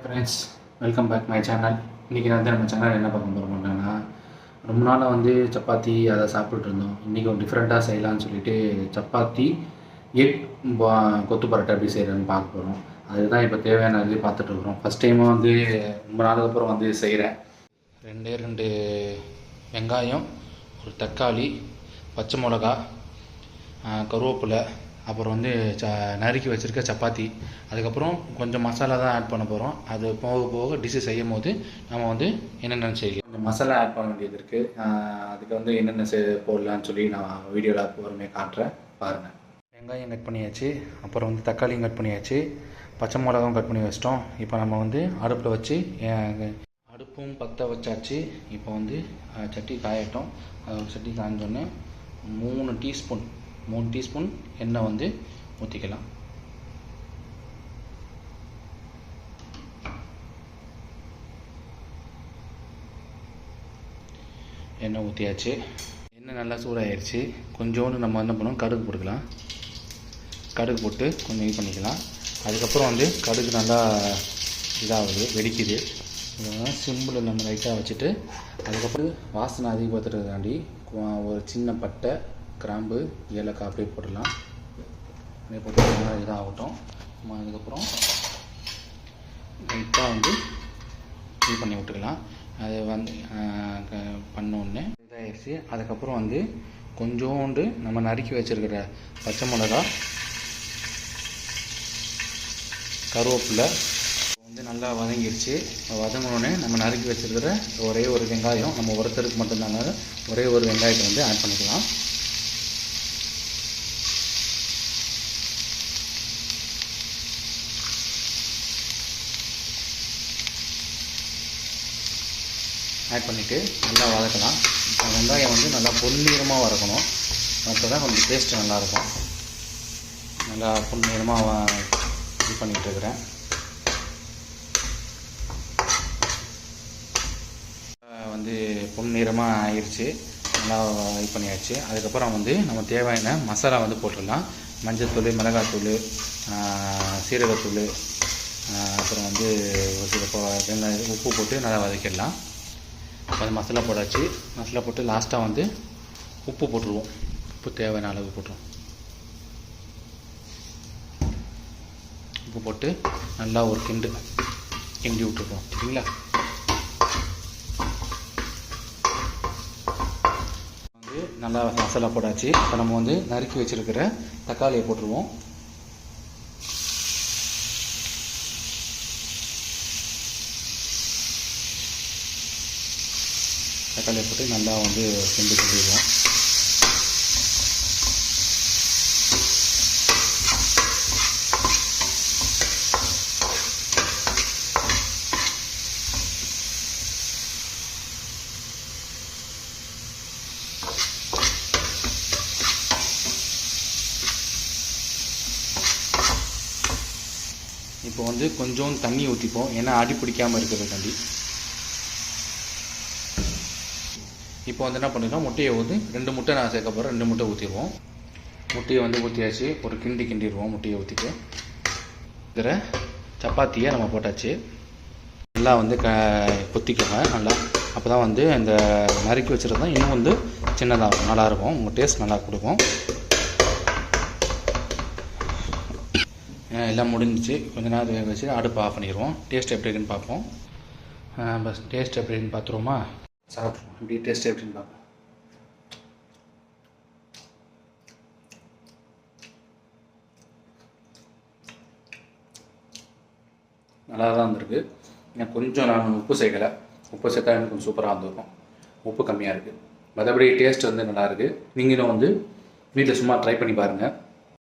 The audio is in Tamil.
Friends welcome back my channel இன்றைக்கி வந்து நம்ம சேனல் என்ன பார்க்க போகிறோம்னா ரொம்ப நாளாக வந்து சப்பாத்தி அதை சாப்பிட்டுட்டு இருந்தோம். இன்றைக்கி ஒரு டிஃப்ரெண்ட்டாக செய்யலாம்னு சொல்லிட்டு சப்பாத்தி எக் கொத்து பரோட்டா எப்படி செய்கிறேன்னு பார்க்க போகிறோம் அதுதான் இப்போ தேவையான இது பார்த்துட்ருக்குறோம் ஃபஸ்ட் டைமாக வந்து ரொம்ப நாளுக்கு அப்புறம் வந்து செய்கிறேன் ரெண்டே ரெண்டு வெங்காயம் ஒரு தக்காளி பச்சை மிளகா கருவேப்பிலை அப்புறம் வந்து ச நறுக்கி வச்சுருக்க சப்பாத்தி. அதுக்கப்புறம் கொஞ்சம் மசாலா தான் ஆட் பண்ண போகிறோம் அது போக போக டிஷ்ஷு செய்யும் போது நம்ம வந்து என்னென்ன செய்யலாம்? கொஞ்சம் மசாலா ஆட் பண்ண வேண்டியது இருக்குது அதுக்கு வந்து என்னென்ன செ போடலான்னு சொல்லி நான் வீடியோவில் பொறுமையை காட்டுறேன். பாருங்கள் வெங்காயம் கட் பண்ணியாச்சு. அப்புறம் வந்து தக்காளியும் கட் பண்ணியாச்சு. பச்சை மிளகாவும் கட் பண்ணி வச்சிட்டோம். இப்போ நம்ம வந்து அடுப்பில் வச்சு அடுப்பும் பற்ற வச்சாச்சு. இப்போ வந்து சட்டி காயட்டும். அது சட்டி காய்ஞ்சோடனே மூணு டீஸ்பூன் மூணு டீஸ்பூன் எண்ணெய் வந்து ஊற்றிக்கலாம் எண்ணெய் ஊற்றியாச்சு எண்ணெய் நல்லா சூடாகிடுச்சு கொஞ்சோண்டு நம்ம என்ன பண்ணுவோம் கடுகு போட்டுக்கலாம். கடுகு போட்டு கொஞ்சம் இது பண்ணிக்கலாம். அதுக்கப்புறம் வந்து கடுகு நல்லா இதாகுது வெடிக்குது. சிம்பிள் நம்ம லைட்டாக வச்சுட்டு அதுக்கப்புறம் வாசனை அதிகப்படுத்துறதுக்காண்டி கு- ஒரு சின்ன பட்டை கிராம்பு ஏலக்காய் அப்படியே போட்டுடலாம். அப்படியே போட்டு இதாகட்டும். நம்ம அதுக்கப்புறம் லைட்டாக வந்து இது பண்ணி விட்டுக்கலாம். அது வந்து பண்ணோடனே பண்ண உடனே இதாகிடுச்சு அதுக்கப்புறம் வந்து கொஞ்சோண்டு நம்ம நறுக்கி வச்சிருக்கிற பச்சை மிளகா கருவேப்பிலை வந்து நல்லா வதங்கிடுச்சு வதங்கினோடனே நம்ம நறுக்கி வச்சிருக்கிற ஒரே ஒரு வெங்காயம் நம்ம ஒருத்தருக்கு மட்டும்தாங்க. ஒரே ஒரு வெங்காயத்தை வந்து ஆட் பண்ணிக்கலாம். ஆட் பண்ணிவிட்டு நல்லா வதக்கலாம். வெங்காயம் வந்து நல்லா பொன்னிறமாக வதக்கணும். அப்போ தான் கொஞ்சம் டேஸ்ட் நல்லாயிருக்கும். நல்லா பொன்னிறமாக இது பண்ணிகிட்டு இருக்கிறேன். வந்து பொன்னிறமாக ஆயிடுச்சு நல்லா இது பண்ணியாச்சு. அதுக்கப்புறம் வந்து நம்ம தேவையான மசாலா வந்து போட்டுடலாம். மஞ்சத்தூள் மிளகாத்தூள் சீரகத்தூள் அப்புறம் வந்து ஒரு சில வெங்காயம் உப்பு போட்டு நல்லா வதக்கிடலாம். அது மசாலா போடாச்சு மசாலா போட்டு லாஸ்ட்டாக வந்து உப்பு போட்டுருவோம். உப்பு தேவையான அளவு போட்டுருவோம். உப்பு போட்டு நல்லா ஒரு கிண்டு கிண்டி விட்டுருவோம். சரிங்களா? வந்து நல்லா மசாலா போட்டாச்சு. இப்போ நம்ம வந்து நறுக்கி வச்சுருக்கிற தக்காளியை போட்டுருவோம். தக்காளியை போட்டு நல்லா வந்து கிண்டி கிண்டிடுவோம் இப்போ வந்து கொஞ்சம் தண்ணி ஊற்றிப்போம் ஏன்னா அடி பிடிக்காமல் இருக்கிறதுக்காண்டி இப்போ வந்து என்ன பண்ணிடுறோம் முட்டையை ஊற்றி ரெண்டு முட்டை நான் சேர்க்க போகிறேன் ரெண்டு முட்டை ஊற்றிடுவோம் முட்டையை வந்து ஊற்றியாச்சு ஒரு கிண்டி கிண்டிடுவோம் முட்டையை ஊற்றிட்டு இதில் சப்பாத்தியை நம்ம போட்டாச்சு. நல்லா வந்து க கொத்திக்கோங்க. நல்லா. அப்போ தான் வந்து இந்த நறுக்கி வச்சுருந்தா இன்னும் வந்து சின்னதாகும் நல்லாயிருக்கும் உங்கள் டேஸ்ட் நல்லா கொடுக்கும். எல்லாம் முடிஞ்சிச்சு. கொஞ்ச நேரம் வேக வச்சு அடுப்பு ஆஃப் பண்ணிடுவோம். டேஸ்ட் எப்படி இருக்குன்னு பார்ப்போம். பஸ் டேஸ்ட் எப்படின்னு பார்த்துருவோமா? சாப்பிட்ருவோம் இப்படி டேஸ்ட் எப்படின்னு பார்ப்போம். நல்லா தான் இருந்திருக்கு. எனக்கு கொஞ்சம் நான் உப்பு சேர்க்கலை. உப்பு சேர்த்தா எனக்கு கொஞ்சம் சூப்பராக இருந்திருக்கும். உப்பு கம்மியாக இருக்குது மற்றபடி டேஸ்ட் வந்து நல்லாயிருக்கு நீங்களும் வந்து வீட்டில் சும்மா ட்ரை பண்ணி பாருங்கள்